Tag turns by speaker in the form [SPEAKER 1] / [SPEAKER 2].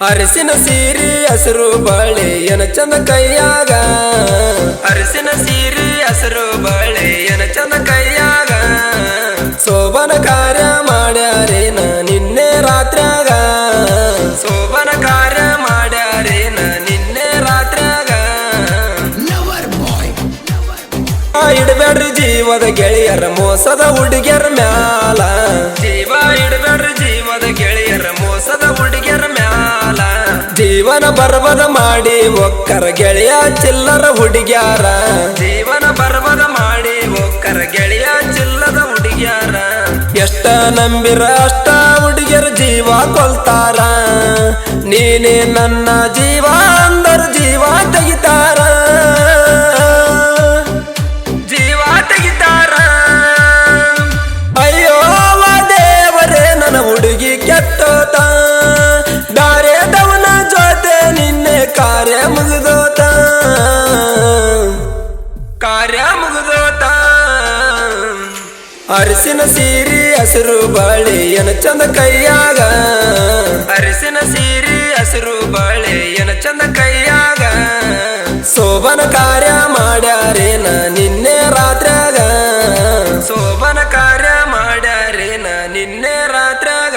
[SPEAKER 1] ಅರಸಿನ ಸೀರಿ ಹಸಿರು ಬಳೆ ಎನ ಚಂದ ಕೈಯಾಗ? ಅರಸಿನ ಸೀರಿ ಹಸಿರು ಬಳೆ ಎನ ಚಂದ ಕೈಯಾಗ? ಸೋಬನ ಕಾರ್ಯ ಮಾಡ್ಯಾರೇನ ನಿನ್ನೆ ರಾತ್ರ್ಯಾಗ. ಸೋಬನ ಕಾರ್ಯ ಮಾಡ್ಯಾರೇನ ನಿನ್ನೆ ರಾತ್ರ್ಯಾಗ. ಆ ಇಡಬೇಡ್ರಿ ಜೀವದ ಗೆಳೆಯರ ಮೋಸದ ಹುಡುಗಿಯರ ಮ್ಯಾಲ. ಜೀವನ ಬರ್ಬದ ಮಾಡಿ ಒಕ್ಕರ ಗೆಳೆಯ ಚಿಲ್ಲರ ಹುಡುಗ್ಯಾರ. ಜೀವನ ಬರ್ಬದ ಮಾಡಿ ಒಕ್ಕರ ಗೆಳೆಯ ಚಿಲ್ಲದ ಹುಡುಗ್ಯಾರ. ಎಷ್ಟ ನಂಬಿರ ಅಷ್ಟ ಹುಡುಗಿಯರ ಜೀವ ಕೊಲ್ತಾರ. ನೀನೇ ನನ್ನ ಜೀವ ಅರಸಿನ ಸೀರಿ ಹಸಿರು ಬಾಳೆ ಎನ ಚಂದ ಕೈಯಾಗ. ಅರಸಿನ ಸೀರಿ ಹಸಿರು ಬಾಳೆ ಎನ ಚಂದ ಕೈಯಾಗ. ಸೋಬನ ಕಾರ್ಯ ಮಾಡ್ಯಾರೇನ ನಿನ್ನೆ ರಾತ್ರಾಗ ಶೋಭನ ಕಾರ್ಯ ಮಾಡ್ಯಾರೇನ ನಿನ್ನೆ ರಾತ್ರಾಗ